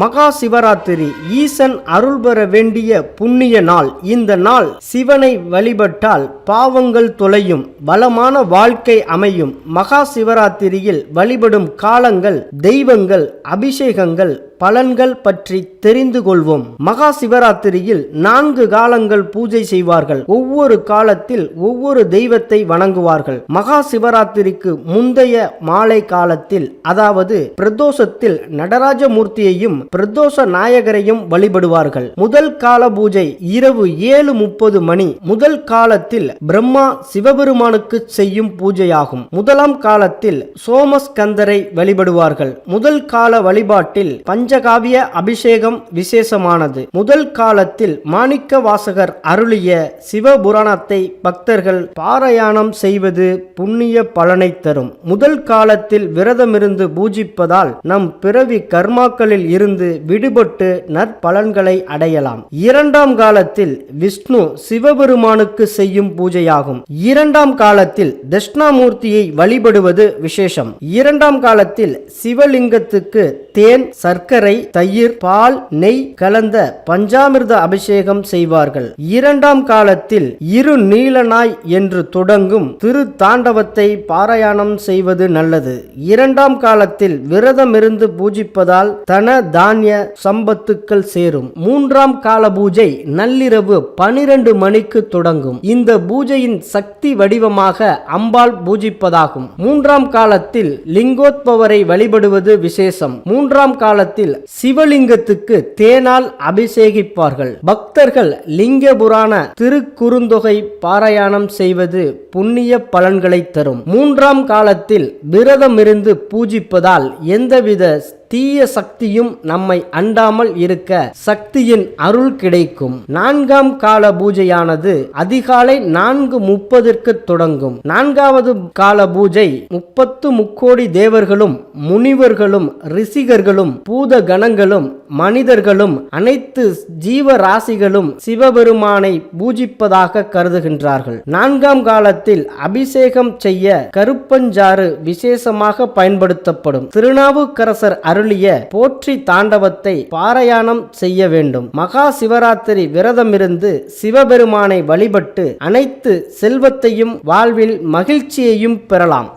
மகா சிவராத்திரி ஈசன் அருள் பெற வேண்டிய புண்ணிய நாள். இந்த நாள் சிவனை வழிபட்டால் பாவங்கள் தொலையும் வளமான வாழ்க்கை அமையும். மகா சிவராத்திரியில் வழிபடும் காலங்கள் தெய்வங்கள் அபிஷேகங்கள் பலன்கள் பற்றி தெரிந்து கொள்வோம். மகா சிவராத்திரியில் நான்கு காலங்கள் பூஜை செய்வார்கள். ஒவ்வொரு காலத்தில் ஒவ்வொரு தெய்வத்தை வணங்குவார்கள். மகா சிவராத்திரிக்கு முந்தைய மாலை காலத்தில் அதாவது பிரதோஷத்தில் நடராஜ மூர்த்தியையும் பிரதோஷ நாயகரையும் வழிபடுவார்கள். முதல் கால பூஜை இரவு ஏழு முப்பது மணி முதல் காலத்தில் பிரம்மா சிவபெருமானுக்கு செய்யும் பூஜையாகும். முதலாம் காலத்தில் சோமஸ்கந்தரை வழிபடுவார்கள். முதல் கால வழிபாட்டில் பஞ்சகாவிய அபிஷேகம் விசேஷமானது. முதல் காலத்தில் மாணிக்க வாசகர் அருளிய சிவபுராணத்தை பக்தர்கள் பாராயணம் செய்வது புண்ணிய பலனை தரும். முதல் காலத்தில் விரதமிருந்து பூஜிப்பதால் நம் பிறவி கர்மாக்களில் இருந்து விடுபட்டு நற்பலன்களை அடையலாம். இரண்டாம் காலத்தில் விஷ்ணு சிவபெருமானுக்கு செய்யும் பூஜையாகும். இரண்டாம் காலத்தில் தட்சிணாமூர்த்தியை வழிபடுவது விசேஷம். இரண்டாம் காலத்தில் சிவலிங்கத்துக்கு தேன் சர்க்கரை தயிர் பால் நெய் கலந்த பஞ்சாமிர்த அபிஷேகம் செய்வார்கள். இரண்டாம் காலத்தில் இரு நீலநாய் என்று தொடங்கும் திரு தாண்டவத்தை பாராயணம் செய்வது நல்லது. இரண்டாம் காலத்தில் விரதமிருந்து பூஜிப்பதால் தன தானிய சம்பத்துக்கள் சேரும். மூன்றாம் கால பூஜை நள்ளிரவு பனிரெண்டு மணிக்கு தொடங்கும். இந்த பூஜையின் சக்தி வடிவமாக அம்பாள் பூஜிப்பதாகும். மூன்றாம் காலத்தில் லிங்கோத்பவரை வழிபடுவது விசேஷம். மூன்றாம் காலத்தில் சிவலிங்கத்துக்கு தேனால் அபிஷேகிப்பார்கள். பக்தர்கள் லிங்க புராண திருக்குறுந்தொகை பாராயணம் செய்வது புண்ணிய பலன்களை தரும். மூன்றாம் காலத்தில் விரதமிருந்து பூஜிப்பதால் எந்தவித தீய சக்தியும் நம்மை அண்டாமல் இருக்க சக்தியின் அருள் கிடைக்கும். நான்காம் கால பூஜையானது அதிகாலை நான்கு முப்பதற்கு தொடங்கும். நான்காவது கால பூஜை முப்பத்து முக்கோடி தேவர்களும் முனிவர்களும் ரிஷிகர்களும் பூத கணங்களும் மனிதர்களும் அனைத்து ஜீவராசிகளும் சிவபெருமானை பூஜிப்பதாக கருதுகின்றார்கள். நான்காம் காலத்தில் அபிஷேகம் செய்ய கருப்பஞ்சாறு விசேஷமாக பயன்படுத்தப்படும். திருநாவுக்கரசர் அருளிய போற்றி தாண்டவத்தை பாராயணம் செய்ய வேண்டும். மகா சிவராத்திரி விரதமிருந்து சிவபெருமானை வழிபட்டு அனைத்து செல்வத்தையும் வாழ்வில் மகிழ்ச்சியையும் பெறலாம்.